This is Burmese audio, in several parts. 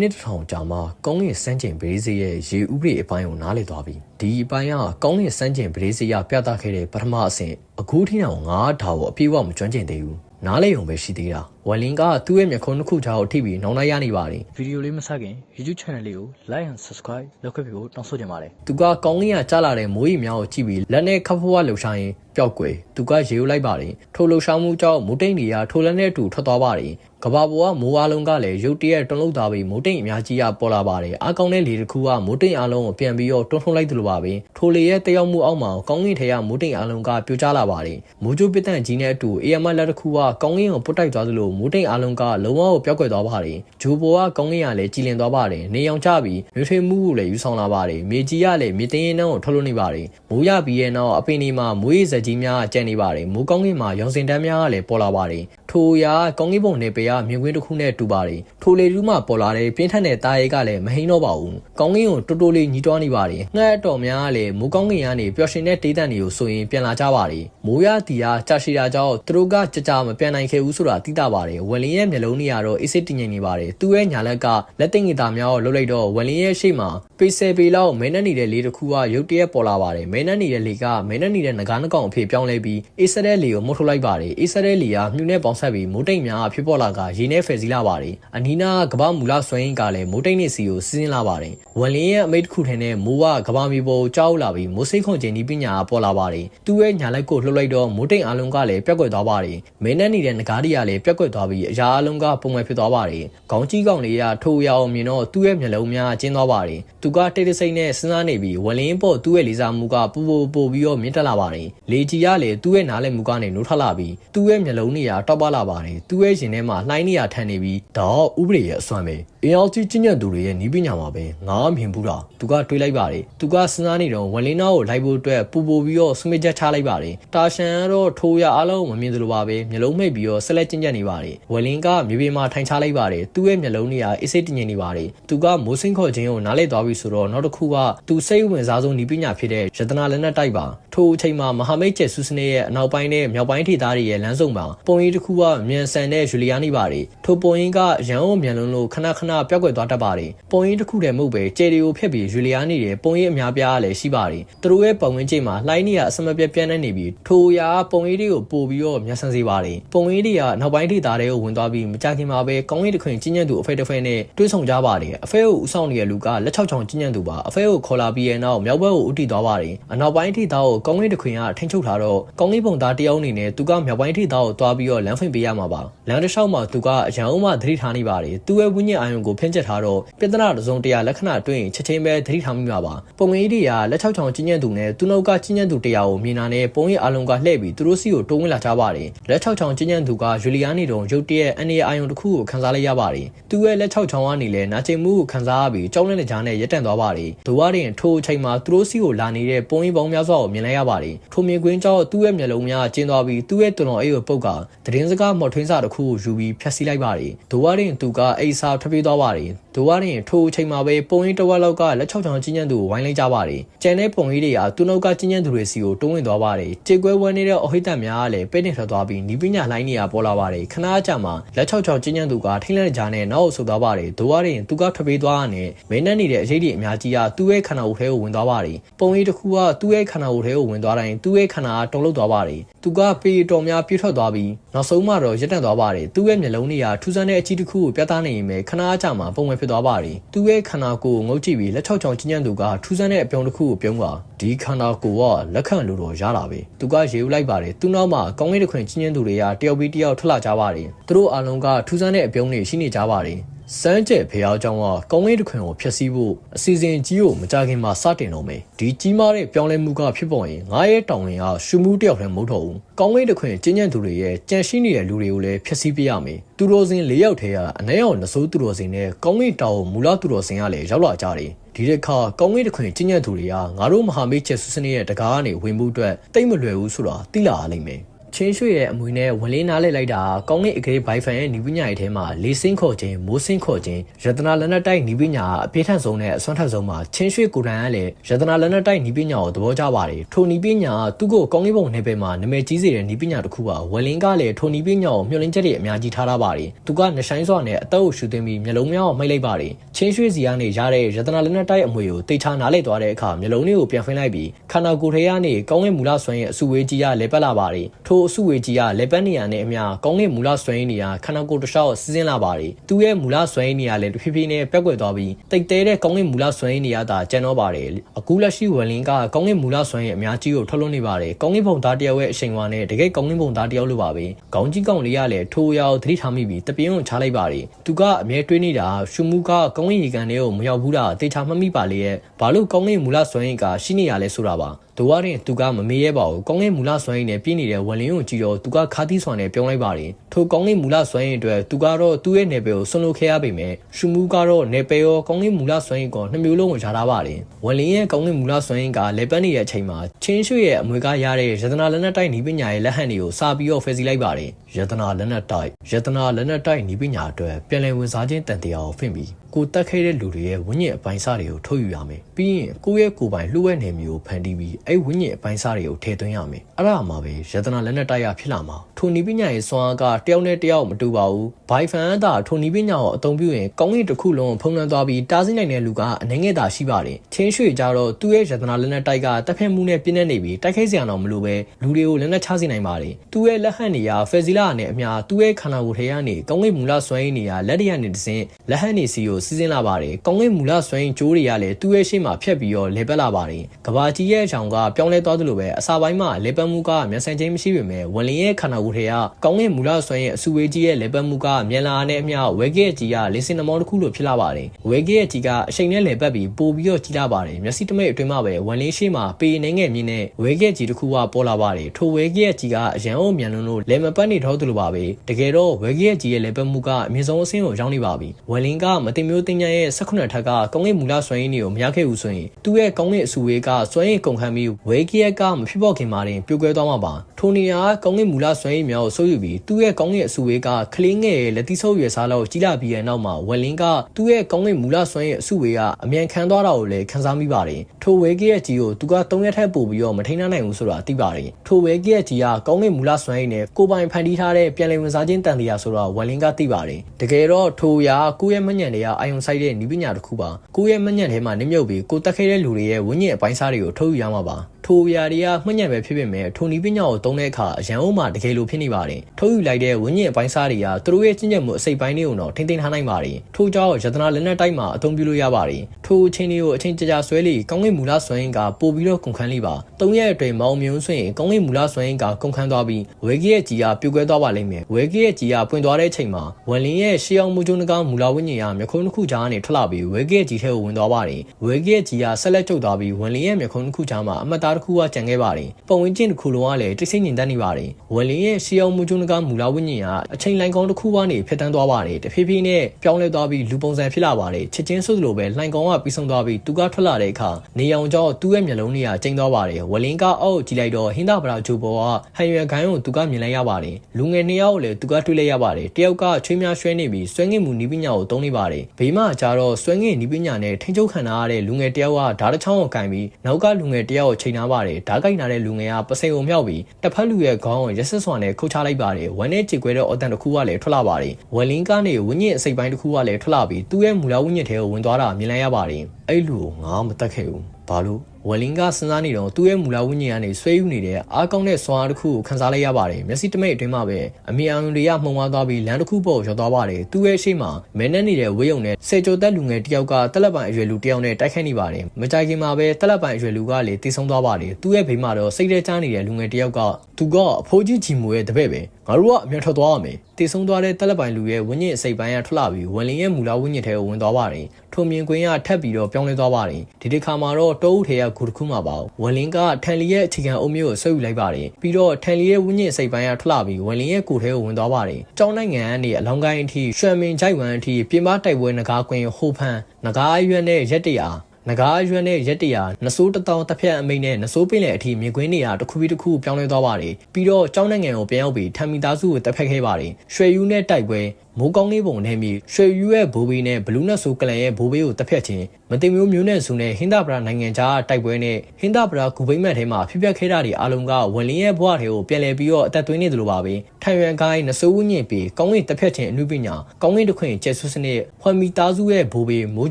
နှစ်တစ်ထောင်ကြာမှကောင်းကင်စမ်းကျင်ပရိစေရဲ့ရေဥပဒေအပိုင်းကိုနားလည်သွားပြီဒီအပိုင်းကကောင်းကင်စမ်းကျင်ပရိစေရပြသခဲ့တဲ့ပထမအဆင့်အခုထိအောင်ငါးထောင်ကိုအပြည့်အဝမကျွမ်းကျင်သေးဘူးနားလေုံပဲရှိသေးတာဝလင်ကသူ့ရဲ့မျက်ခုံးတစ်ခုချာကိုထိပြီးနောင်လိုက်ရနေပါတယ်ဗီဒီယိုလေးမစခင် YouTube channel လေးကို like and subscribe လုပ်ခဲ့ပြီးဖို့တောင်းဆိုချင်ပါတယ်သူကကောင်းကင်ကကြားလာတဲ့မိုးရီများကိုကြည့်ပြီးလက်နဲ့ခပ်ဖွားလှူရှာရင်ပျောက်ကွယ်သူကရေယူလိုက်ပါတယ်ထိုလှူရှာမှုကြောင့်မိုးတိမ်တွေကထိုလက်နဲ့အတူထွက်သွားပါတယ်ကဘာပေါ်ကမိုးအားလုံးကလည်းရုတ်တရက်တွန်းလှုပ်သွားပြီးမိုးတိမ်အများကြီးကပေါ်လာပါတယ်အားကောင်းတဲ့လေတစ်ခုကမိုးတိမ်အားလုံးကိုပြန်ပြီးတော့တွန်းထုတ်လိုက်သလိုပါပဲထိုလေရဲ့တယောက်မှုအောက်မှာကောင်းကင်ထဲကမိုးတိမ်အားလုံးကပြိုကျလာပါတယ်မိုးကြိုးပစ်တန့်ကြီးနဲ့အတူအေယမလက်တစ်ခုကကောင်းကင်ကိုပုတ်တိုက်သွားသလိုမိုးတိမ်အားလုံးကလုံးဝကိုပျောက်ကွယ်သွားပါတယ်ဂျိုပေါ်ကကောင်းကင်ကလည်းကြည်လင်သွားပါတယ်နေအောင်ကျပြီးမြို့ထွေမှုကိုလည်းယူဆောင်လာပါတယ်မြေကြီးကလည်းမြေတင်းရင်နှောင်းကိုထုတ်လွှတ်နေပါတယ်မိုးရပြီးရဲ့နောက်အပင်ဒီမှာမိုးရေစက်ကြီးများကျန်နေပါတယ်မိုးကောင်းကင်မှာရောင်စင်တန်းများကလည်းပေါ်လာပါတယ် ထိုရာကောင်းကင်ပုံနယ်ပေကမြင်ကွင်းတစ်ခုနဲ့တူပါတယ်ထိုလေတူးမှပေါ်လာတဲ့ပြင်းထန်တဲ့တာရဲကလည်းမဟိန်းတော့ပါဘူးကောင်းကင်ကိုတိုးတိုးလေးညီးတွားနေပါတယ်ငှက်အတော်များကလည်းမိုးကောင်းကင်ကနေပျော်ရွှင်တဲ့တေးတန်တွေကိုဆိုရင်ပြန်လာကြပါတယ်မိုးရတီကကြာရှည်တာကြောင့်သူတို့ကကြကြမပြန်နိုင်ခဲ့ဘူးဆိုတာသိတာပါတယ်ဝယ်လင်းရဲ့မျက်လုံးတွေကတော့အေးစစ်တည်ငြိမ်နေပါတယ်သူ့ရဲ့ညာလက်ကလက်သိင္ဂတာများကိုလှုပ်လိုက်တော့ဝယ်လင်းရဲ့ရှေ့မှာပေဆယ်ပေလောက်မဲနှက်နေတဲ့လေတစ်ခုကရုတ်တရက်ပေါ်လာပါတယ်မဲနှက်နေတဲ့လေကမဲနှက်နေတဲ့ငကားနှကောင်အဖြစ်ပြောင်းလဲပြီးအေးဆက်တဲ့လေကိုမှုတ်ထုတ်လိုက်ပါတယ်အေးဆက်တဲ့လေကမြူနဲ့ပေါင်းဆက်ပြီးမိုးတိမ်များဖြစ်ပေါ်လာကရေနဲ့ဖယ်စီးလာပါတယ်အနီးနားကဘာမူလာဆွဲရင်ကလည်းမိုးတိမ်နဲ့စီကိုစီးဆင်းလာပါတယ်ဝယ်လင်းရဲ့အမိတ်တစ်ခုထင်းနဲ့မိုးကကဘာမီပေါ်ကြောက်လာပြီးမိုးစိတ်ခွန်ကျင်ဒီပညာပေါ်လာပါတယ်သူ့ရဲ့ညာလက်ကိုလှုပ်လိုက်တော့မိုးတိမ်အလုံးကလည်းပြက်ကွက်သွားပါတယ်မဲနှက်နေတဲ့ငကားတွေကလည်းပြက်ကွက်သွားပြီးအရာအလုံးကပုံမှန်ဖြစ်သွားပါတယ်ခေါင်းကြီးကောင်လေးကထိုးရအောင်မြင်တော့သူ့ရဲ့မျက်လုံးများကျင်းသွားပါတယ်သူကတိတ်တဆိတ်နဲ့စဉ်းစားနေပြီးဝလင်းပေါ်သူ့ရဲ့လေးစားမှုကပူပူပို့ပြီးတော့မြင့်တက်လာပါတယ်လေကြီးကလည်းသူ့ရဲ့နားလည်မှုကနေနိုးထွက်လာပြီးသူ့ရဲ့မျက်လုံးတွေကတောက်ပလာပါတယ်သူ့ရဲ့ရင်ထဲမှာလှိုင်းနေရထန်နေပြီးတော့ဥပဒေရဲ့အစွမ်းပဲ အင်အားကြီးကျင့်ကြံသူတွေရဲ့နီးပညာမှာပဲငါမြင်ဘူးတာသူကတွေးလိုက်ပါတယ်သူကစဉ်းစားနေတော့ဝလင်းနာကိုလိုက်ဖို့အတွက်ပူပူပြီးတော့စမစ်ချက်ချလိုက်ပါတယ်တာရှန်ကတော့ထိုးရအားလုံးမမြင်သလိုပါပဲမျက်လုံးမိတ်ပြီးတော့ဆက်လက်ကျင့်ကြံနေပါတယ်ဝလင်းကမြေပြင်မှာထိုင်ချလိုက်ပါတယ်သူ့ရဲ့မျက်လုံးတွေကအေးစိတ်တည်ငြိမ်နေပါတယ်သူကမိုးစင်းခေါ်ခြင်းကိုနားလည်သွားပြီဆိုတော့နောက်တစ်ခုကသူစိတ်ဝင်စားဆုံးနီးပညာဖြစ်တဲ့ရတနာလက်နက်တိုက်ပါထိုအချိန်မှာမဟာမိတ်ကျဲဆူစနေရဲ့အနောက်ပိုင်းနဲ့မြောက်ပိုင်းဒေသတွေရဲ့လမ်းစုံမှာပုံရိပ်တစ်ခုကမြန်ဆန်တဲ့ယူလီယာနီပါတယ်ထိုပုံရိပ်ကရန်အောင်မြန်လုံးလို့ခဏခဏပြောက်ကွယ်သွားတတ်ပါတယ်ပုံရိပ်တစ်ခုတည်းမဟုတ်ပဲကျဲတွေကိုဖျက်ပြီးယူလီယာနီရဲ့ပုံရိပ်အများပြားလည်းရှိပါတယ်သူတို့ရဲ့ပုံဝင်ချိန်မှာလှိုင်းနေရအစမပြတ်ပြန့်နေနေပြီးထိုရာပုံရိပ်တွေကိုပို့ပြီးတော့မြန်ဆန်စေပါတယ်ပုံရိပ်တွေကနောက်ပိုင်းဒေသတွေကိုဝင်သွားပြီးမကြခင်မှာပဲကောင်းရိပ်တစ်ခွင်ကျဉ်းကျဉ်သူအဖက်တစ်ဖက်နဲ့တွဲဆောင်ကြပါတယ်အဖဲကိုဦးဆောင်နေတဲ့လူကလက်ချောက်ချောင်ကျဉ်းကျဉ်သူပါအဖဲကိုခေါ်လာပြီးရဲ့နောက်မြောက်ဘက်ကိုဦးတည်သွားပါတယ်အနောက်ပိုင်းဒေသကိုကောင်းရိပ်တစ်ခွင်ကထိန်းချုပ်ထားတော့ကောင်းရိပ်ပုံသားတယောက်အနေနဲ့သူကမြောက်ပိုင်းဒေသကိုသွားပြီးတော့လမ်းဖွင့်ပေးရမှာပါလမ်းတစ်လျှောက်မှာသူကအရန်အောင်မှသတိထားနေပါတယ်သူရဲ့ဝိညာဉ်အာရုံကိုဖျက်ချက်ထားတော့ပြဿနာတစ်စုံတရာလက္ခဏာတွေ့ရင်ချက်ချင်းပဲသတိထားမိမှာပါပုံငယ်ကြီးတွေကလက်ချောက်ချောင်ကျဉ်းကျဉ်သူနဲ့သူနောက်ကကျဉ်းကျဉ်သူတရာကိုမြင်တာနဲ့ပုံရိပ်အလုံးကလှည့်ပြီးသူတို့စီကိုတိုးဝင်လာကြပါတယ်လက်ချောက်ချောင်ကျဉ်းကျဉ်သူကယူလီယာနီတုံရုတ်တရက်အနေအာရုံတစ်ခုကိုခန်းစားလိုက်ရပါတယ်သူရဲ့လက်ချောက်ချောင်ကနေလည်းနာကျင်မှုကိုခန်းစားပြီးကြောင်းလက်ကြားနဲ့ရက်တန့်သွားပါတယ်ဒိုဝါရင်ထိုအချိန်မှာသူတို့စီကိုလာနေတဲ့ပုံရိပ်ပေါင်းများစွာကိုမြင်လိုက်ရပါတယ်ထိုမြင်ကွင်းကြောင့်သူ့ရဲ့မျက်လုံးများကျဉ်းသွားပြီးသူ့ရဲ့တွန်တော်အိတ်ကိုပုတ်ကသတင်းစကားမော်ထွင်းစာတစ်ခုကိုယူပြီးဖျက်ဆီးလိုက်ပါတယ်ဒိုဝါရင်သူကအိတ်စာထွက်ပြေးသွားပါတယ်ဒိုဝါရင်ထိုအချိန်မှာပဲပုံရိပ်တစ်ဝက်လောက်ကလက်ချောက်ချောင်ကျဉ်းကျဉ်သူကိုဝိုင်းလိုက်ကြပါတယ်ကျန်တဲ့ပုံရိပ်တွေကသူ့နောက်ကကျဉ်းကျဉ်သူတွေစီကိုတွန်းဝင်သွားပါတယ်ကြေကွဲဝဲနေတဲ့အဟိတများကလည်းပဲ့နေထွက်သွားပြီးနီးပညာလိုင်းတွေကပေါ်လာပါတယ်ခဏအကြာမှာလက်ချောက်ချောင်ကျဉ်းကျဉ်သူကထိတ်လန့်ကြနဲ့နောက်ဆုတ်သွားပါတယ်ဒိုဝါရင်သူကထွက်ပြေးသွားတာနဲ့မင်းနဲ့နေတဲ့အရေးတွေအများကြီးကသူ့ရဲ့ခန္ဓာကိုယ်ထဲကိုဝင်သွားပါတယ်ပုံရိပ်တစ်ခုကသူ့ရဲ့ခန္ဓာကိုယ်ထဲကိုဝင်သွားတိုင်းသူ့ရဲ့ခန္ဓာကတုံ့လောက်သွားပါတယ်သူကပေတော်များပြည့်ထွက်သွားပြီးနောက်ဆုံးမှတော့ရက်တန့်သွားပါတယ်သူ့ရဲ့မျက်လုံးတွေကထူးဆန်းတဲ့အချီးတစ်ခုကိုပြသနေရင်ပဲခဏအကြာမှာပုံမှန်ဖြစ်သွားပါတယ်သူ့ရဲ့ခန္ဓာကိုယ်ကိုငုတ်ကြည့်ပြီးလက်ချောက်ချောင်ကျဉ်းကျဉ်သူကထူးဆန်းတဲ့အပြုံးတစ်ခုကိုပြုံးပါဒီခန္ဓာကိုယ်ကလက်ခံလို့တော့ရတာပဲသူကရေဦးလိုက်ပါတယ်သူနောက်မှာကောင်းကင်တစ်ခွင်ကျဉ်းကျဉ်သူတွေကတယောက်ပြီးတယောက်ထွက်လာကြပါတယ်သူတို့အားလုံးကထူးဆန်းတဲ့အပြုံးတွေရှိနေကြပါတယ် စမ်းကျဲဖျားเจ้าကကောင်းကင်တစ်ခွင်ကိုဖျက်ဆီးဖို့အစီအစဉ်ကြီးကိုမကြခင်မှာစတင်တော့မယ်ဒီကြီးမားတဲ့ပြောင်းလဲမှုကဖြစ်ပေါ်ရင်ငါရဲ့တောင်းဝင်ကရှူမှုတယောက်တည်းမဟုတ်တော့ဘူးကောင်းကင်တစ်ခွင်ကျဉ်းကျဉ်သူတွေရဲ့ကြံရှိနေတဲ့လူတွေကိုလည်းဖျက်ဆီးပြရမယ်သူတော်စင်၄ယောက်ထဲကအနည်းအောင်နဆိုးသူတော်စင်နဲ့ကောင်းကင်တောင်မူလသူတော်စင်ကလည်းရောက်လာကြတယ်ဒီတစ်ခါကောင်းကင်တစ်ခွင်ကျဉ်းကျဉ်သူတွေကငါတို့မဟာမိတ်ချက်ဆူစနေရဲ့တကားကနေဝင်မှုအတွက်တိတ်မလွယ်ဘူးဆိုတာသိလာရလိမ့်မယ် ချင်းရွှေရဲ့အမွေနဲ့ဝင်လေးနားလဲလိုက်တာကောင်းကင်အကလေးဘိုင်ဖန်ရဲ့နီးပညာရေးထဲမှာလေးစင်းခေါ်ခြင်းမိုးစင်းခေါ်ခြင်းရတနာလက်နက်တိုက်နီးပညာအပြည့်ထန်ဆုံးနဲ့အစွမ်းထက်ဆုံးမှာချင်းရွှေကိုရန်ကလည်းရတနာလက်နက်တိုက်နီးပညာကိုသဘောကျပါတယ်ထိုနီးပညာကသူ့ကိုကောင်းကင်ဘုံနယ်ပယ်မှာနာမည်ကြီးစေတဲ့နီးပညာတစ်ခုပါဝယ်လင်းကလည်းထိုနီးပညာကိုမျှော်လင့်ချက်တွေအများကြီးထားထားပါတယ်သူကနှဆိုင်စွာနဲ့အသက်ကိုရှူသွင်းပြီးမျက်လုံးများကိုမှိတ်လိုက်ပါတယ်ချချင်းရွှေစီကနေရတဲ့ရတနာလက်နက်တိုက်အမွေကိုတိတ်ချနားလိုက်သွားတဲ့အခါမျိုးလုံးလေးကိုပြန်ဖွင့်လိုက်ပြီးခန္ဓာကိုယ်ထဲကနေကောင်းကင်မူလဆွမ်းရဲ့အစုဝေးကြီးကလဲပတ်လာပါတယ်ထိုအစုဝေးကြီးကလဲပတ်နေရနဲ့အမျှကောင်းကင်မူလဆွမ်းရင်းနေရခန္ဓာကိုယ်တစ်လျှောက်စီးဆင်းလာပါတယ်သူ့ရဲ့မူလဆွမ်းရင်းနေရလည်းတဖြည်းဖြည်းနဲ့ပျောက်ကွယ်သွားပြီးတိတ်တဲတဲ့ကောင်းကင်မူလဆွမ်းရင်းနေရတာကျန်တော့ပါတယ်အခုလက်ရှိဝလင်းကကောင်းကင်မူလဆွမ်းရဲ့အများကြီးကိုထွက်လွှတ်နေပါတယ်ကောင်းကင်ဘုံသားတယောက်ရဲ့အချိန်ဝါနဲ့တကယ်ကောင်းကင်ဘုံသားတယောက်လိုပါပဲခေါင်းကြီးကောင်လေးကလည်းထိုးရောက်သတိထားမိပြီးတပြင်းကိုချလိုက်ပါတယ်သူကအမြဲတွေးနေတာရှုမှုကကောင်းကင်ရေကန်တွေကိုမရောက်ဘူးတာတေချာမှတ်မိပါလေရဲ့ဘာလို့ကောင်းကင်မူလဆွမ်းရင်းကရှိနေရလဲဆိုတာပါ ဒိုဝါရင်သူကမမေ့ရဲပါဘူးကောင်းကင်မူလစွမ်းရည်နဲ့ပြည့်နေတဲ့ဝလင်းကိုကြည့်တော့သူကခါသီးစွာနဲ့ပြောင်းလိုက်ပါတယ်ထိုကောင်းကင်မူလစွမ်းရည်အတွက်သူကတော့သူ့ရဲ့နယ်ပယ်ကိုဆွန့်လွတ်ခဲ့ရပေမဲ့ရှုမူကတော့နယ်ပယ်ရောကောင်းကင်မူလစွမ်းရည်ကနှစ်မျိုးလုံးကိုရှားထားပါတယ်ဝလင်းရဲ့ကောင်းကင်မူလစွမ်းရည်ကလေပတ်နေတဲ့အချိန်မှာချင်းရွှေရဲ့အမွေကရတဲ့ရတနာလက်နက်တိုက်နီးပညာရဲ့လက်ဟန်တွေကိုစာပြီးတော့ဖယ်စီလိုက်ပါတယ်ရတနာလက်နက်တိုက်ရတနာလက်နက်တိုက်နီးပညာအတွက်ပြန်လည်ဝင်စားခြင်းတန်တရားကိုဖွင့်ပြီး ကိုတက်ခဲ့တဲ့လူတွေရဲ့ဝိညာဉ်အပိုင်းစားတွေကိုထုတ်ယူရမယ်ပြီးရင်ကိုယ့်ရဲ့ကိုယ်ပိုင်လှုပ်ဝဲနေမျိုးကိုဖန်တီးပြီးအဲ့ဝိညာဉ်အပိုင်းစားတွေကိုထည့်သွင်းရမယ်အဲ့ဒါမှပဲယတနာလက်နက်တိုက်ရဖြစ်လာမှာထိုနီးပညာရဲ့စွမ်းအားကတယောက်နဲ့တယောက်မတူပါဘူးဘိုင်ဖန်အသာထိုနီးပညာကိုအသုံးပြုရင်ကောင်းကင်တစ်ခုလုံးဖုံးလွှမ်းသွားပြီးတားဆီးနိုင်တဲ့လူကအနေငယ်သာရှိပါတယ်ချင်းရွှေကြတော့သူ့ရဲ့ယတနာလက်နက်တိုက်ကတက်ဖက်မှုနဲ့ပြင်းနေနေပြီးတိုက်ခိုက်စရာတော့မလိုပဲလူတွေကိုလက်နက်ချစေနိုင်ပါတယ်သူ့ရဲ့လက်ဟန်နေရာဖယ်စီလာနဲ့အမျှသူ့ရဲ့ခန္ဓာကိုယ်ထဲကနေကောင်းကင်မူလစွမ်းရည်နေရာလက်တရနေတစဉ်လက်ဟန်နေစီကိုစီးဆင်းလာပါတယ်ကောင်းကင်မူလစွမ်းရည်ကျိုးတွေကလည်းသူ့ရဲ့ရှေ့မှာဖြတ်ပြီးတော့လေပတ်လာပါတယ်ကဘာကြီးရဲ့အချောင်ကပြောင်းလဲသွားသလိုပဲအစာပိုင်းမှာလေပတ်မှုကမြန်ဆန်ခြင်းမရှိပေမဲ့ဝလင်ရဲ့ခန္ဓာကိုယ်ထဲကကောင်းကင်မူလစွမ်းရည်အစုဝေးကြီးရဲ့လေပတ်မှုကမြန်လာတဲ့အမျှဝဲကဲ့ကြီးကလေစင်နမောတစ်ခုလိုဖြစ်လာပါတယ်ဝဲကဲ့ကြီးကအချိန်နဲ့လေပတ်ပြီးပို့ပြီးတော့ကြီးလာပါတယ်မျက်စိတမိတ်အတွင်းမှာပဲဝလင်ရှေ့မှာပေနေငယ်မြင်းနဲ့ဝဲကဲ့ကြီးတစ်ခုကပေါ်လာပါတယ်ထိုဝဲကဲ့ကြီးကအရန်အောင်မြန်လွန်းလို့လေမပတ်နေတော့သလိုပါပဲတကယ်တော့ဝဲကဲ့ကြီးရဲ့လေပတ်မှုကအမြင့်ဆုံးအဆင့်ကိုရောက်နေပါပြီဝလင်ကမတင်မျိုးတင်ညာရဲ့18ထက်ကကောင်းကင်မူလစွမ်းရည်တွေကိုမရခဲ့ဘူးဆိုရင်သူ့ရဲ့ကောင်းကင်အစုဝေးကစွမ်းရည်ကုန်ခန်းပြီးဝဲကဲ့ကမဖြစ်ပေါ်ခင်မှာတင်ပြိုကွဲသွားမှာပါထိုနေရာကောင်းကင်မူလစွမ်းရည်များကိုစိုးယူပြီးသူ့ရဲ့ကောင်းကင်အစုဝေးကကလေးငယ်ရဲ့လက်တိဆုပ်ရွယ်စားလောက်ကြီးလာပြီးတဲ့နောက်မှာဝလင်ကသူ့ရဲ့ကောင်းကင်မူလစွမ်းရည်အစုဝေးကအမြန်ခံသွားတာကိုလည်းခန်းစားမိပါတယ်ထိုဝဲကဲ့ရဲ့ကြီးကိုသူက3ရက်ထက်ပိုပြီးတော့မထိန်းနိုင်ဘူးဆိုတာသိပါတယ်ထိုဝဲကဲ့ရဲ့ကြီးကကောင်းကင်မူလစွမ်းရည်နဲ့ကိုပိုင်ဖန်တီးထားတဲ့ပြန်လည်ဝင်စားခြင်းတန်တရားဆိုတော့ဝလင်ကသိပါတယ်တကယ်တော့ထိုရာကိုယ့်ရဲ့မညံတွေကအာယုံဆိုင်တဲ့ဤပညာတစ်ခုပါကိုယ့်ရဲ့မညံထဲမှာနစ်မြုပ်ပြီးကိုတက်ခဲ့တဲ့လူတွေရဲ့ဝိညာဉ်အပိုင်းစားတွေကိုထုတ်ယူရမှာပါထိုအရာတွေကမှညံပဲဖြစ်ဖြစ်မဲ့ထိုနီးပညာကိုသုံးတဲ့အခါအရန်အုံးမှာတကယ်လို့ဖြစ်နေပါတယ်ထုတ်ယူလိုက်တဲ့ဝိညာဉ်အပိုင်းစားတွေကသူတို့ရဲ့ကျင့်ကြံမှုအစိပ်ပိုင်းတွေကိုတော့ထိမ့်သိမ်းထားနိုင်ပါတယ်ထို့ကြောင့်ယတနာလက်နက်တိုက်မှာအသုံးပြုလို့ရပါတယ်ထိုအချိန်တွေကိုအချိန်ကြာကြာဆွဲလေကောင်းကင်မူလဆွဲရင်ကပို့ပြီးတော့ကုန်ခန်းလေးပါ၃ရက်အတွင်းမောင်မြုံဆွရင်ကောင်းကင်မူလဆွဲရင်ကကုန်ခန်းသွားပြီးဝဲကြီးရဲ့ကြီးကပြုတ်ကွဲသွားပါလိမ့်မယ်ဝဲကြီးရဲ့ကြီးကပွင့်သွားတဲ့အချိန်မှာဝလင်းရဲ့ရှေးအောင်မှုကျုံးတကောင်မူလဝိညာဉ်ကမျက်ခုံးတစ်ခုကြားကနေထွက်လာပြီးဝဲကြီးရဲ့ကြီးထဲကိုဝင်သွားပါတယ်ဝဲကြီးရဲ့ကြီးကဆက်လက်ကျုပ်သွားပြီးဝလင်းရဲ့မျက်ခုံးတစ်ခုကြားမှာအမတ်သားတစ်ခုကကြံခဲ့ပါတယ်ပုံဝင်းကျင်တစ်ခုလုံးကလည်းတိတ်ဆိတ်ညင်တတ်နေပါတယ်ဝလင်းရဲ့ရှေးအောင်မှုကျုံးတကောင်မူလဝိညာဉ်ကအချိန်လိုင်းကောင်းတစ်ခုကနေဖျက်တမ်းသွားပါတယ်တဖြည်းဖြည်းနဲ့ပြောင်းလဲသွားပြီးလူပုံစံဖြစ်လာပါတယ်ချစ်ချင်းဆိုသလိုပဲလိုင်းကောင်းကပြီးဆုံးသွားပြီးသူကထွက်လာတဲ့အခါနေအောင်ကျောင်းသူ့ရဲ့မျက်လုံးတွေကကျိန်းသွားပါတယ်ဝလင်းကအောက်ကြည့်လိုက်တော့ဟင်းသာပရာဂျိုဘောကဟန်ရွယ်ခိုင်းကိုသူကမြင်လိုက်ရပါတယ်လူငယ်နှစ်ယောက်ကိုလည်းသူကတွေ့လိုက်ရပါတယ်တယောက်ကချွေးများရွှဲနေပြီးဆွဲငင်မှုနီးပညာကိုသုံးနေပါတယ်ဘေးမှာကျတော့ဆွဲငင်နီးပညာနဲ့ထိန်းချုပ်ခံထားရတဲ့လူငယ်တယောက်ကဓာတ်တစ်ချောင်းကိုကင်ပြီးနောက်ကလူငယ်တယောက်ကိုချိန်ထားပါတယ်ဓာတ်ကင်ထားတဲ့လူငယ်ကပစိန်ကိုမြောက်ပြီးတစ်ဖက်လူရဲ့ခေါင်းကိုရက်ဆက်စွာနဲ့ခုတ်ချလိုက်ပါတယ်ဝမ်းနဲ့ကြေကွဲတဲ့အော်တန်တစ်ခုကလည်းထွက်လာပါတယ်ဝလင်းကနေဝင်းညင်အစိပ်ပိုင်းတစ်ခုကလည်းထွက်လာပြီးသူ့ရဲ့မူလဝင်းညင်ထဲကိုဝင်သွားတာမြင်လိုက်ရပါတယ်အဲ့လူကိုငါမတက်ခဲ့ဘူးဘာလို့ ဝလင်ကစဉ်းစားနေတော့သူ့ရဲ့မူလဝိညာဉ်ကနေဆွဲယူနေတဲ့အားကောင်းတဲ့စွမ်းအားတစ်ခုကိုခန်းစားလိုက်ရပါတယ်မျက်စိတမိတ်အတွင်းမှာပဲအမေအောင်တွေကမှုံသွားသွားပြီးလမ်းတစ်ခုပေါ်ရောက်သွားပါတယ်သူ့ရဲ့ရှေ့မှာမဲနဲ့နေတဲ့ဝေးုံနဲ့စေကြိုတက်လူငယ်တယောက်ကတက်လက်ပိုင်အရွယ်လူတယောက်နဲ့တိုက်ခိုက်နေပါတယ်မကြခင်မှာပဲတက်လက်ပိုင်အရွယ်လူကလည်းတီးဆုံးသွားပါတယ်သူ့ရဲ့ဘေးမှာတော့စိတ်ထဲချနေတဲ့လူငယ်တယောက်ကသူကအဖိုးကြီးဂျီမိုရဲ့တပည့်ပဲငါတို့ကအမြတ်ထွက်သွားရမယ်တည်ဆုံးသွားတဲ့တက်လက်ပိုင်လူရဲ့ဝင်းညင်အစိပ်ပိုင်းကထွက်လာပြီးဝလင်ရဲ့မူလဝင်းညင်ထဲကိုဝင်သွားပါတယ်ထုံမြင်ကွင်းကထပ်ပြီးတော့ပြောင်းလဲသွားပါတယ်ဒီတစ်ခါမှာတော့တောအုပ်ထဲကဂူတစ်ခုမှပါဝလင်ကထန်လီရဲ့အခြေခံအုပ်မျိုးကိုဆွဲယူလိုက်ပါတယ်ပြီးတော့ထန်လီရဲ့ဝင်းညင်အစိပ်ပိုင်းကထွက်လာပြီးဝလင်ရဲ့ကိုယ်ထဲကိုဝင်သွားပါတယ်ကျောင်းနိုင်ငံကနေအလောင်းကိုင်းအထိရွှေမင်ကြိုက်ဝမ်အထိပြင်ပတိုက်ပွဲငကားကွင်းဟိုဖန်ငကားရွက်နဲ့ရက်တရာ ငကားရွက်နဲ့ရက်တရာနဆိုးတတောင်တစ်ဖက်အမိန်နဲ့နဆိုးပင်လေအထိမြင်ကွင်းနေရတစ်ခုပြီးတစ်ခုပြောင်းလဲသွားပါတယ်ပြီးတော့ကျောင်းနိုင်ငံကိုပြန်ရောက်ပြီးထံမီသားစုကိုတက်ဖက်ခဲ့ပါတယ်ရွှေယူနဲ့တိုက်ပွဲမိုးကောင်းလေးပုံနဲ့မြေရွှေယူရဲ့ဘိုးဘေးနဲ့ဘလူးနတ်ဆိုကလန်ရဲ့ဘိုးဘေးကိုတက်ဖက်ခြင်းမတင်မျိုးမျိုးနဲ့စုနဲ့ဟင်းသာပရာနိုင်ငံခြားတိုက်ပွဲနဲ့ဟင်းသာပရာဂူဘိမတ်ထဲမှာဖြစ်ပျက်ခဲ့တာတွေအားလုံးကဝလင်းရဲ့ဘဝတွေကိုပြန်လည်ပြီးတော့အသက်သွင်းနေသလိုပါပဲထံရွယ်ကိုင်းနဆိုးဝညင်ပြီးကောင်းကင်တက်ဖက်ခြင်းအမှုပညာကောင်းကင်တစ်ခွင်ကျဲဆွစနစ်ဖွမ်မီသားစုရဲ့ဘိုးဘေးမိုး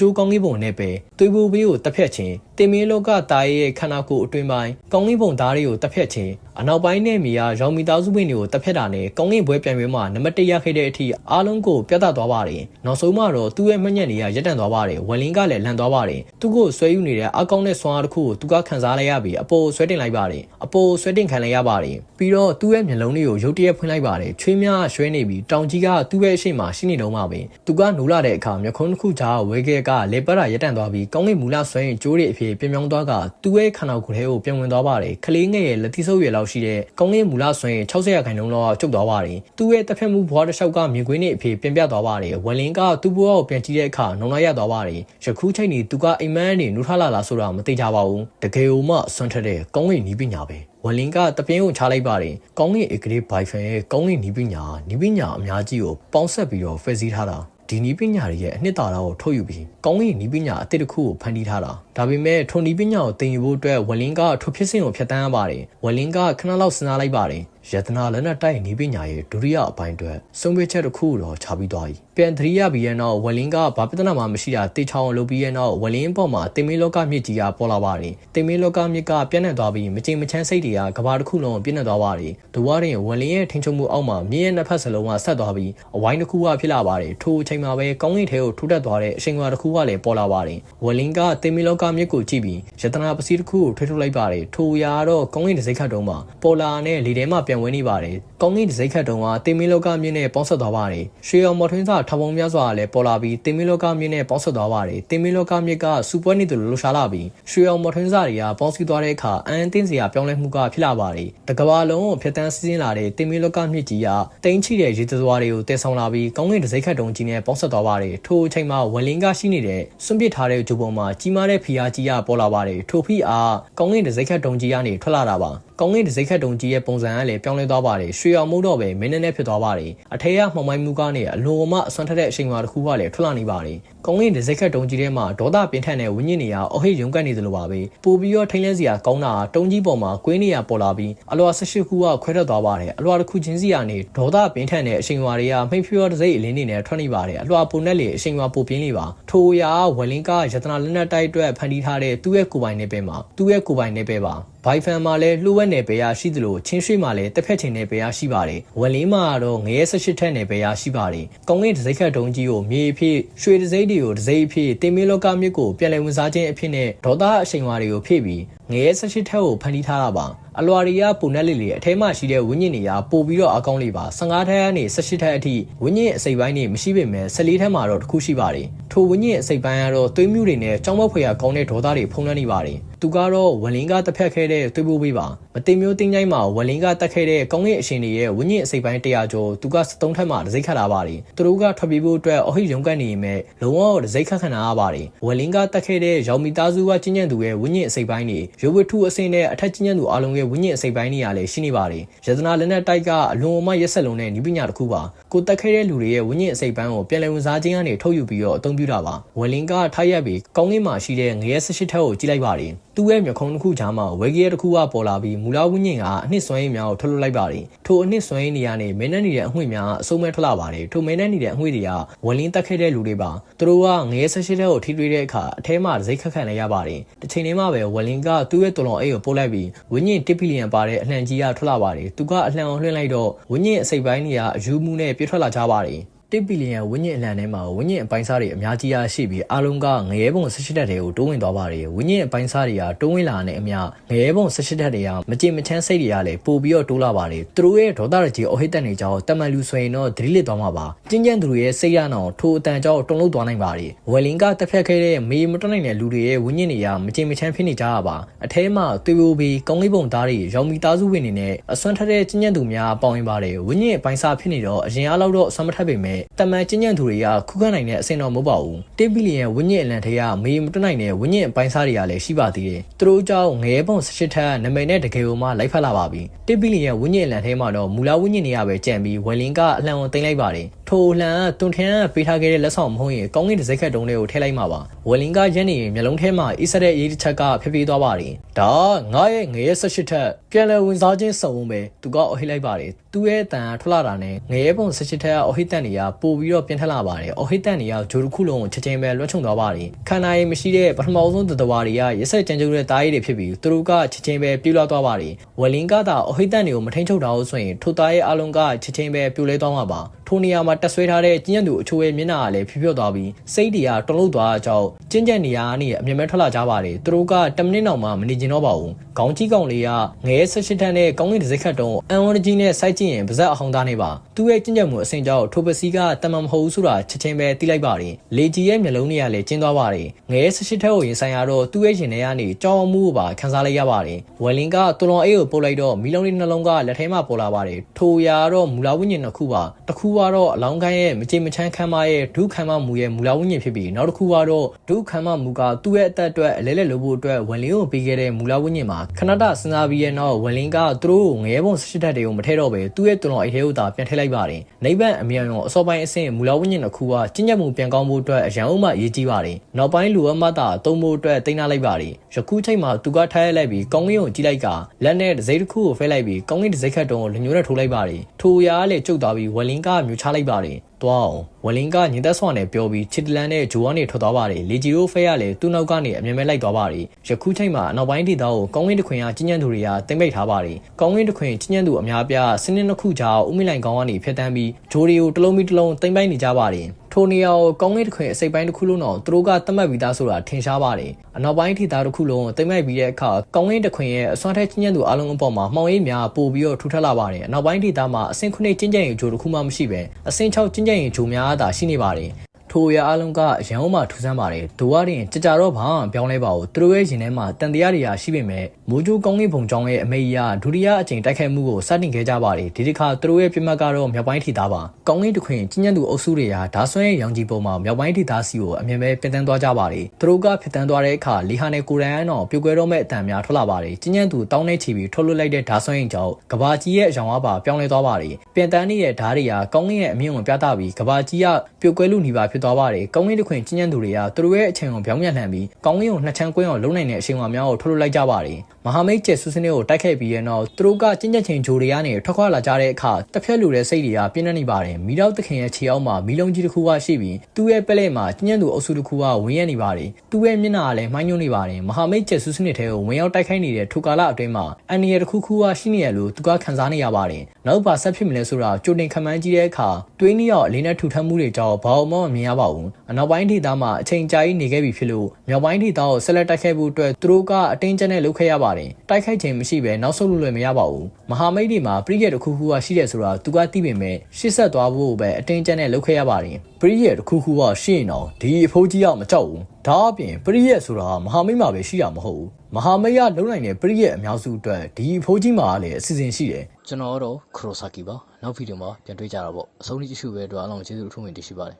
ကြိုးကောင်းကင်ပုံနဲ့ပဲသွေးဘိုးဘေးကိုတက်ဖက်ခြင်း တင်မင်းလောကတာရဲ့ခန္ဓာကိုယ်အတွင်းပိုင်းကောင်းကင်ပုံသားတွေကိုတက်ဖက်ခြင်းအနောက်ပိုင်းနဲ့မြေယာရောင်မီသားစုပင်တွေကိုတက်ဖက်တာနဲ့ကောင်းကင်ဘွဲပြန်ပွဲမှာနံပါတ်1ရခဲ့တဲ့အထိအားလုံးကိုပြတ်သားသွားပါတယ်နောက်ဆုံးမှတော့သူ့ရဲ့မှတ်ညက်တွေကရပ်တန့်သွားပါတယ်ဝလင်းကလည်းလန်သွားပါတယ်သူ့ကိုဆွဲယူနေတဲ့အကောင့်နဲ့ဆွမ်းအားတစ်ခုကိုသူကခန်းစားလိုက်ရပြီးအပေါ်ဆွဲတင်လိုက်ပါတယ်အပေါ်ဆွဲတင်ခံလိုက်ရပါတယ်ပြီးတော့သူ့ရဲ့မျက်လုံးတွေကိုရုတ်တရက်ဖွင့်လိုက်ပါတယ်ချွေးများရွှဲနေပြီးတောင်ကြီးကသူ့ရဲ့အရှိမရှိနေတော့မှပဲသူကနိုးလာတဲ့အခါမျက်ခုံးတစ်ခုကြားဝဲခဲကလေပတ်ရရပ်တန့်သွားပြီးကောင်းကင်မူလဆွဲရင်ကျိုးတွေအဖြစ်ပြင်ပြောင်းသွားကသူ့ရဲ့ခန္ဓာကိုယ်ထဲကိုပြန်ဝင်သွားပါတယ်ကလေးငယ်ရဲ့လက်တိဆုပ်ရွယ်လောက်ရှိတဲ့ကောင်းကင်မူလဆွဲရင်60ရာခိုင်နှုန်းလောက်ကျုပ်သွားပါတယ်သူ့ရဲ့တစ်ဖက်မူဘွားတစ်လျှောက်ကမြင်ကွင်းနေအဖြစ်ပြင်ပြသွားပါတယ်ဝလင်းကသူ့ဘွားကိုပြန်ကြည့်တဲ့အခါနှုံလိုက်ရသွားပါတယ်ယခုချိန်นี้သူကအိမ်မန်းနေနူထလာလာဆိုတာမသိကြပါဘူးတကယ်လို့မှဆွမ်းထက်တဲ့ကောင်းကင်နီးပညာပဲဝလင်ကတပင်းကိုချလိုက်ပါတယ်ကောင်းကင်ဧကလေးဘိုင်ဖန်ရဲ့ကောင်းကင်နီးပညာနီးပညာအများကြီးကိုပေါင်းဆက်ပြီးတော့ဖယ်စည်းထားတာ ဒီနီးပညာတွေရဲ့အနှစ်သာရကိုထုတ်ယူပြီးကောင်းကင်နီးပညာအသစ်တစ်ခုကိုဖန်တီးထားတာဒါပေမဲ့ထိုနီးပညာကိုသင်ယူဖို့အတွက်ဝလင်ကထိုဖြစ်စဉ်ကိုဖျက်ဆီးရပါတယ်ဝလင်ကခဏလောက်စဉ်းစားလိုက်ပါတယ် ယတနာလက်နက်တိုက်နီးပညာရဲ့ဒုတိယအပိုင်းအတွက်ဆုံးဖြတ်ချက်တစ်ခုတော့ချပြီးသွားပြီပြန်သတိရပြီးရဲ့နောက်ဝလင်းကဘာပြဿနာမှမရှိတာတေချောင်းလုပ်ပြီးရဲ့နောက်ဝလင်းပေါ်မှာတင်မင်းလောကမြစ်ကြီးကပေါ်လာပါတယ်တင်မင်းလောကမြစ်ကပြန့်နှံ့သွားပြီးမကြင်မချမ်းစိတ်တွေကကဘာတစ်ခုလုံးပြန့်နှံ့သွားပါတယ်ဒူဝါရင်ဝလင်းရဲ့ထိန်ချုံမှုအောက်မှာမြင်းရဲ့နှစ်ဖက်စလုံးကဆက်သွားပြီးအဝိုင်းတစ်ခုကဖြစ်လာပါတယ်ထိုအချိန်မှာပဲကောင်းကင်ထဲကိုထိုးတက်သွားတဲ့အချိန်ကတစ်ခုကလည်းပေါ်လာပါတယ်ဝလင်းကတင်မင်းလောကမြစ်ကိုကြည့်ပြီးယတနာပစီတစ်ခုကိုထွေးထုတ်လိုက်ပါတယ်ထိုရာတော့ကောင်းကင်တစ်စိတ်ခတ်တုံးမှာပေါ်လာနဲ့လေထဲမှာပြန်ဝင်နေပါတယ်ကောင်းကင်တစ်စိတ်ခတ်တုံးကတင်မင်းလောကမြစ်နဲ့ပေါင်းဆက်သွားပါတယ်ရွှေအောင်မော်ထွင်းစာထပ်ပုံများစွာလည်းပေါ်လာပြီးတင်မီလောကမြင့်နဲ့ပေါင်းဆက်သွားပါတယ်တင်မီလောကမြင့်ကစူပွဲနေသူလိုလှရှားလာပြီးရွှေအောင်မထွန်းစာတွေကပေါင်းစည်းသွားတဲ့အခါအန်တင်းစရာပြောင်းလဲမှုကဖြစ်လာပါတယ်တကဘာလုံးကိုဖျက်ဆီးစီးင်းလာတဲ့တင်မီလောကမြင့်ကြီးကတင်းချိတဲ့ရေသသွားတွေကိုတည်ဆောင်လာပြီးကောင်းကင်တစိမ့်ခတ်တုံကြီးနဲ့ပေါင်းဆက်သွားပါတယ်ထိုအချိန်မှာဝလင်းကရှိနေတဲ့စွန့်ပစ်ထားတဲ့ဂျိုပုံမှာကြီးမားတဲ့ဖီယာကြီးကပေါ်လာပါတယ်ထိုဖီအားကောင်းကင်တစိမ့်ခတ်တုံကြီးကနေထွက်လာတာပါ ကောင်းကင်တစိမ့်ခတ်တုံကြီးရဲ့ပုံစံကလည်းပြောင်းလဲသွားပါတယ်ရွှေအောင်မိုးတော့ပဲမင်းနဲ့နဲ့ဖြစ်သွားပါတယ်အထေရမှောင်မိုင်းမှုကနေအလိုအမအစွမ်းထက်တဲ့အချိန်မှာတစ်ခုကလည်းထွက်လာနေပါတယ်ကောင်းကင်တစိမ့်ခတ်တုံကြီးထဲမှာဒေါသပြင်းထန်တဲ့ဝိညာဉ်တွေကအဟိတ်ရုံကတ်နေသလိုပါပဲပို့ပြီးတော့ထိန်းလဲစရာကောင်းတာတုံးကြီးပေါ်မှာကွင်းနေရပေါ်လာပြီးအလွာ၁၈ခုကခွဲထွက်သွားပါတယ်အလွာတစ်ခုချင်းစီကနေဒေါသပြင်းထန်တဲ့အချိန်ဝါတွေကမိတ်ဖျော်တစိမ့်အလင်းနေနဲ့ထွက်နေပါတယ်အလွာပုံနဲ့လေအချိန်ဝါပိုပြင်းနေပါထိုအရာဝလင်းကယတနာလက်နက်တိုက်အတွက်ဖန်တီးထားတဲ့သူ့ရဲ့ကိုယ်ပိုင်နယ်ပယ်မှာသူ့ရဲ့ကိုယ်ပိုင်နယ်ပယ်ပါဘိုင်ဖန်မှာလည်းလှုပ်ဝက်နယ်ပယ်ရရှိသလိုချင်းရွှေမှာလည်းတစ်ဖက်ချင်းနယ်ပယ်ရရှိပါတယ်ဝလင်းမှာတော့ငရဲ၁၈ထက်နယ်ပယ်ရရှိပါတယ်ကောင်းကင်တစိမ့်ခတ်တုံးကြီးကိုမြေအဖြစ်ရွှေတစိမ့်တွေကိုတစိမ့်အဖြစ်တင်မင်းလောကမြစ်ကိုပြန်လည်ဝင်စားခြင်းအဖြစ်နဲ့ဒေါသအချိန်ဝါတွေကိုဖြည့်ပြီး ငရဲ၁၈ထက်ကိုဖန်တီးထားတာပါအလွာရီကပုံနဲ့လေးလေးအထဲမှာရှိတဲ့ဝင်းညင်တွေကပို့ပြီးတော့အကောင်းလေးပါ15ထက်ကနေ18ထက်အထိဝင်းညင်အစိပ်ပိုင်းတွေမရှိပေမဲ့14ထက်မှာတော့တစ်ခုရှိပါတယ်ထိုဝင်းညင်အစိပ်ပိုင်းကတော့သွေးမြူတွေနဲ့ကြောင်းမောက်ဖွယ်ရကောင်းတဲ့ဒေါသတွေဖုံးလွှမ်းနေပါတယ်သူကတော့ဝလင်းကတက်ဖြတ်ခဲ့တဲ့သွေးပိုးပေးပါမတင်မျိုးတင်းချိုင်းမှာဝလင်းကတက်ခဲ့တဲ့ကောင်းကင်အရှင်တွေရဲ့ဝင်းညင်အစိပ်ပိုင်း100ကျော်သူက73ထက်မှဒစိခတ်လာပါတယ်သူတို့ကထွက်ပြေးဖို့အတွက်အဟိရုံကန်နေမဲ့လုံးဝဒစိခတ်ခံရပါတယ်ဝလင်းကတက်ခဲ့တဲ့ရောင်မီသားစုကကျဉ်းကျဉ်သူရဲ့ဝင်းညင်အစိပ်ပိုင်းတွေရုပ်ဝတ္ထုအစင်းနဲ့အထက်ကျဉ်းကျဉ်သူအလုံးရဲ့ဝင်းညင်အစိပ်ပိုင်းတွေကလည်းရှိနေပါတယ်ယတနာလက်နက်တိုက်ကအလွန်အမရက်ဆက်လုံးတဲ့ဤပညာတစ်ခုပါကိုတက်ခဲ့တဲ့လူတွေရဲ့ဝင်းညင်အစိပ်ပိုင်းကိုပြန်လည်ဝင်စားခြင်းကနေထုတ်ယူပြီးတော့အသုံးပြုတာပါဝလင်းကထိုက်ရက်ပြီးကောင်းကင်မှာရှိတဲ့ငရဲ၁၈ထက်ကိုကြည့်လိုက်ပါတယ်သူ့ရဲ့မျက်ခုံးတစ်ခုကြားမှာဝဲကရဲတစ်ခုကပေါ်လာပြီးမူလာဝင်းညင်ကအနှစ်စွမ်းရည်များကိုထုတ်လွှတ်လိုက်ပါတယ်ထိုအနှစ်စွမ်းရည်နေရာနဲ့မင်းနဲ့နေတဲ့အငွေ့များအစုံမဲ့ထွက်လာပါတယ်ထိုမင်းနဲ့နေတဲ့အငွေ့တွေကဝလင်းတက်ခဲ့တဲ့လူတွေပါသူတို့ကငရဲ၁၈ထက်ကိုထိတွေ့တဲ့အခါအထဲမှာဇိတ်ခတ်ခံလိုက်ရပါတယ်တစ်ချိန်လေးမှပဲဝလင်းကသူ့ရဲ့တော်လုံးအိတ်ကိုပို့လိုက်ပြီးဝင်းညင်1ဘီလီယံပါတဲ့အလှန်ကြီးကထွက်လာပါတယ်သူကအလှန်အောင်လွှင့်လိုက်တော့ဝင်းညင်အစိပ်ပိုင်းတွေကအယူမှုနဲ့ပြည့်ထွက်လာကြပါတယ် 1ဘီလီယံဝင်းညင်အလံထဲမှာဝင်းညင်အပိုင်းစားတွေအများကြီးရရှိပြီးအားလုံးကငရဲပုံ18တက်တွေကိုတိုးဝင်သွားပါတယ်ဝင်းညင်အပိုင်းစားတွေကတိုးဝင်လာတဲ့အမျှငရဲပုံ18တက်တွေကမကြင်မချမ်းစိတ်တွေကလည်းပို့ပြီးတော့တိုးလာပါတယ်သူတို့ရဲ့ဒေါသရကြီးအဟိတ်တက်နေကြောင်းတမန်လူဆိုရင်တော့ဒရီလစ်သွားမှာပါကျင်းကျန်သူတွေရဲ့စိတ်ရနောင်ထိုအတန်ကြောင်းတုံလို့သွားနိုင်ပါတယ်ဝယ်လင်ကတက်ဖြတ်ခဲ့တဲ့မေမတွနိုင်တဲ့လူတွေရဲ့ဝင်းညင်တွေကမကြင်မချမ်းဖြစ်နေကြရပါအထဲမှာသွေးပိုးပြီးကောင်းလေးပုံသားတွေရောင်မီသားစုဝင်တွေနဲ့အစွမ်းထက်တဲ့ကျင်းကျန်သူများပေါင်းဝင်ပါတယ်ဝင်းညင်အပိုင်းစားဖြစ်နေတော့အရင်အားလောက်တော့အစွမ်းမထက်ပေမဲ့မဲ့တမန်ကျဉ်းညံ့သူတွေကခုခံနိုင်တဲ့အဆင့်တော့မဟုတ်ပါဘူး1ဘီလီယံဝန်းကျင်အလံထဲကမေမတွနိုင်တဲ့ဝန်းကျင်အပိုင်းစားတွေကလည်းရှိပါသေးတယ်သူတို့ကြောင့်ငရဲပုံ18ထက်နမိတ်နဲ့တကယ်ကိုမှလိုက်ဖက်လာပါပြီ1ဘီလီယံဝန်းကျင်အလံထဲမှာတော့မူလာဝန်းကျင်တွေကပဲကြံပြီးဝယ်လင်ကအလှန်ဝင်သိမ်းလိုက်ပါတယ် ထိုအလှန်ကတွန်ထန်ကပေးထားခဲ့တဲ့လက်ဆောင်မဟုတ်ရင်ကောင်းကင်တစ်စိတ်ခတ်တုံးလေးကိုထည့်လိုက်မှာပါဝယ်လင်ကရက်နေရင်မျက်လုံးထဲမှာအစ်ဆက်တဲ့အရေးတစ်ချက်ကဖျက်ပြေးသွားပါတယ်ဒါငါရဲ့ငရဲ18ထက်ပြန်လည်ဝင်စားခြင်းစုံဝင်ပဲသူကအဟိလိုက်ပါတယ်သူ့ရဲ့တန်ထွက်လာတာနဲ့ငရဲပုံ18ထက်ကအဟိတန်တွေကပို့ပြီးတော့ပြန်ထက်လာပါတယ်အဟိတန်တွေကဂျိုတစ်ခုလုံးကိုချက်ချင်းပဲလွှတ်ချုံသွားပါတယ်ခန္ဓာရည်မရှိတဲ့ပထမဆုံးသတ္တဝါတွေကရက်ဆက်ကြံကြုံတဲ့တားရည်တွေဖြစ်ပြီးသူတို့ကချက်ချင်းပဲပြိုလာသွားပါတယ်ဝယ်လင်ကသာအဟိတန်တွေကိုမထိန်ချုပ်တာလို့ဆိုရင်ထိုသားရဲ့အလုံးကချက်ချင်းပဲပြိုလဲသွားမှာပါ ထိုနေရာမှာတက်ဆွဲထားတဲ့ကျင်းရသူအချိုးရဲ့မျက်နှာကလည်းဖြူဖြော့သွားပြီးစိတ်တွေကတုန်လှုပ်သွားကြောင်းကျင်းကျက်နေရာကနေအမြဲမဲထွက်လာကြပါတယ်သူတို့က10မိနစ်နောက်မှမနေကျင်တော့ပါဘူး ခေါင်းကြီးကောင်လေးကငရဲ18ထန်းနဲ့ကောင်းကင်တစ်စိတ်ခတ်တုံးအန်ဝန်ကြီးနဲ့စိုက်ကြည့်ရင်ပါဇက်အဟောင်းသားနေပါသူ့ရဲ့ကျင့်ကြံမှုအဆင့်ကြောင့်ထိုပစီကတမန်မဟုတ်ဘူးဆိုတာချက်ချင်းပဲသိလိုက်ပါတယ်လေကြီးရဲ့မျက်လုံးတွေကလည်းကျင်းသွားပါတယ်ငရဲ18ထန်းကိုရင်ဆိုင်ရတော့သူ့ရဲ့ရင်ထဲကနေကြောင်းမှုကိုပါခန်းစားလိုက်ရပါတယ်ဝယ်လင်ကတူလွန်အေးကိုပို့လိုက်တော့မီလုံးလေးနှလုံးကလက်ထဲမှာပေါ်လာပါတယ်ထိုရာတော့မူလာဝိညာဉ်တစ်ခုပါတစ်ခုကတော့အလောင်းကိုင်းရဲ့မကြေမချမ်းခမ်းမရဲ့ဒုခမ်းမမူရဲ့မူလာဝိညာဉ်ဖြစ်ပြီးနောက်တစ်ခုကတော့ဒုခမ်းမမူကသူ့ရဲ့အသက်အတွက်အလဲလဲလို့ဖို့အတွက်ဝယ်လင်ကိုပေးခဲ့တဲ့မူလာဝိညာဉ်မှာခဏတစဉ်းစားပြီးရဲ့နောက်ဝယ်လင်ကသူတို့ငရဲပုံ18တက်တွေကိုမထဲတော့ပဲသူ့ရဲ့တူလွန်အိတ်ထဲကိုသာပြန်ထည့်လိုက်ပါတယ်နိဗ္ဗာန်အမြန်ရောအစောပိုင်းအဆင့်မူလာဝိညာဉ်တစ်ခုကကျင့်ကြံမှုပြန်ကောင်းဖို့အတွက်အရန်အုံးမှရေးကြည့်ပါတယ်နောက်ပိုင်းလူအမတာသုံးဖို့အတွက်တင်ထားလိုက်ပါတယ်ယခုချိန်မှာသူကထားရလိုက်ပြီးကောင်းကင်ကိုကြည့်လိုက်ကလက်နဲ့ဒစိမ့်တစ်ခုကိုဖဲလိုက်ပြီးကောင်းကင်ဒစိမ့်ခတ်တုံးကိုလူမျိုးနဲ့ထိုးလိုက်ပါတယ်ထိုရာကလည်းကျုပ်သွားပြီးဝယ်လင်ကမြူချလိုက်ပါတယ် သွားအောင်ဝလင်ကညင်သက်ဆွာနဲ့ပြောပြီးချစ်တလန်နဲ့ဂျိုကနေထွက်သွားပါတယ်လေဂျီရိုဖဲကလည်းသူ့နောက်ကနေအမြဲမဲလိုက်သွားပါတယ်ယခုချိန်မှာအနောက်ပိုင်းဒေသကိုကောင်းကင်တခွင်ကကျဉ်းညံ့သူတွေကတင်ပိတ်ထားပါတယ်ကောင်းကင်တခွင်ကျဉ်းညံ့သူအများပြားစနစ်နှစ်ခုကြားဥမိလိုင်ကောင်းကနေဖျက်တမ်းပြီးဂျိုတွေကိုတစ်လုံးပြီးတစ်လုံးတင်ပိတ်နေကြပါတယ်ထိုနေရာကိုကောင်းကင်တခွင်အစိပ်ပိုင်းတစ်ခုလုံးတော့သူတို့ကသတ်မှတ်ပြီးသားဆိုတာထင်ရှားပါတယ်အနောက်ပိုင်းဒေသတစ်ခုလုံးကိုတင်ပိတ်ပြီးတဲ့အခါကောင်းကင်တခွင်ရဲ့အစွမ်းထက်ကျဉ်းညံ့သူအလုံးအပေါ်မှာမှောင်ရိပ်များပို့ပြီးတော့ထူထပ်လာပါတယ်အနောက်ပိုင်းဒေသမှာအဆင့်9ကျဉ်းကျဉ်ရင်ဂျိုတစ်ခုမှမရှိပဲအဆင့်6ကျဉ်းကျရင်ဂျိုများသာရှိနေပါတယ် ထိုရအလုံးကအရန်အောင်မှထူးဆန်းပါတယ်ဒိုဝရင်ကြကြတော့ဘာမှပြောင်းလဲပါဘူးသူတို့ရဲ့ရင်ထဲမှာတန်တရားတွေရာရှိပေမဲ့မိုးကြိုးကောင်းကင်ဘုံကြောင်းရဲ့အမေကြီးကဒုတိယအကြိမ်တိုက်ခိုက်မှုကိုစတင်ခဲ့ကြပါတယ်ဒီတစ်ခါသူတို့ရဲ့ပြမတ်ကတော့မြောက်ပိုင်းထိသားပါကောင်းကင်တခွင်ကျဉ်းညံ့သူအုပ်စုတွေဟာဓာဆွဲရဲ့ရောင်ကြီးပုံမှာမြောက်ပိုင်းထိသားစီကိုအမြင်ပဲပြင်တန်းသွားကြပါတယ်သူတို့ကဖြစ်တန်းသွားတဲ့အခါလီဟာနဲ့ကိုရန်တော့ပြုတ်ကွဲတော့မဲ့အတန်များထွက်လာပါတယ်ကျဉ်းညံ့သူတောင်းနေချီပြီးထုတ်လွှတ်လိုက်တဲ့ဓာဆွဲရင်ကြောင့်ကဘာကြီးရဲ့အယောင်အပါပြောင်းလဲသွားပါတယ်ပြင်တန်းနေတဲ့ဓာတွေကကောင်းကင်ရဲ့အမြင့်ကိုပြသပြီးကဘာကြီးကပြုတ်ကွဲလူနေပါဖြစ်သွားပါတယ်ကောင်းကင်တခွင်ကျဉ်းညံ့သူတွေကသူတို့ရဲ့အချိန်ကိုပြောင်းပြန်လှန်ပြီးကောင်းကင်ကိုနှစ်ချမ်းကွင်းအောင်လုံနိုင်တဲ့အချိန်အများကိုထုတ်လွှတ်လိုက်ကြပါတယ်မဟာမိတ်ကျဲဆူစနစ်ကိုတိုက်ခိုက်ပြီးရဲ့နောက်သူတို့ကကျဉ်းကျက်ချိန်ဂျိုတွေကနေထွက်ခွာလာကြတဲ့အခါတစ်ဖက်လူတဲ့စိတ်တွေကပြင်းနေနေပါတယ်မိတော့တခင်ရဲ့ခြေအောက်မှာမီလုံးကြီးတစ်ခုကရှိပြီးသူ့ရဲ့ပက်လက်မှာကျဉ်းကျက်သူအုပ်စုတစ်ခုကဝင်းရနေပါတယ်သူ့ရဲ့မျက်နှာကလည်းမှိုင်းညွှန်းနေပါတယ်မဟာမိတ်ကျဲဆူစနစ်ထဲကိုဝင်ရောက်တိုက်ခိုက်နေတဲ့ထိုကာလအတွင်းမှာအန်နီရတစ်ခုခုကရှိနေရလို့သူကခံစားနေရပါတယ်နောက်ပါဆက်ဖြစ်မလဲဆိုတာကြိုတင်ခံမှန်းကြည့်တဲ့အခါတွေးနီရောက်အလင်းနဲ့ထူထပ်မှုတွေကြောင့်ဘာမှမမြင်ရပါဘူးအနောက်ပိုင်းဒေသမှာအချိန်ကြာကြီးနေခဲ့ပြီဖြစ်လို့မြောက်ပိုင်းဒေသကိုဆက်လက်တိုက်ခိုက်ဖို့အတွက်သူတို့ကအတင်းကျပ်နဲ့လုပ်ခဲ့ရပါတယ်တိုက်ခိုက်ခြင်းမရှိဘဲနောက်ဆုတ်လို့လည်းမရပါဘူးမဟာမိတ်တွေမှာပရိယက်တစ်ခုခုကရှိတယ်ဆိုတာသူကသိပေမဲ့ရှစ်ဆက်သွားဖို့ပဲအတင်းကျပ်နဲ့လုပ်ခဲ့ရပါတယ်ပရိယက်တစ်ခုခုကရှိရင်တော့ဒီအဖိုးကြီးကမကြောက်ဘူးဒါအပြင်ပရိယက်ဆိုတာမဟာမိတ်မှာပဲရှိရမဟုတ်ဘူးမဟာမိတ်ကလုံနိုင်တဲ့ပရိယက်အများစုအတွက်ဒီအဖိုးကြီးမှာလည်းအစီအစဉ်ရှိတယ်ကျွန်တော်ကတော့ခရိုဆာကီပါနောက်ဗီဒီယိုမှာပြန်တွေ့ကြတာပေါ့အဆုံးထိကြည့်ရှုပဲအတွက်အားလုံးကျေးဇူးအထူးတင်ရှိပါတယ်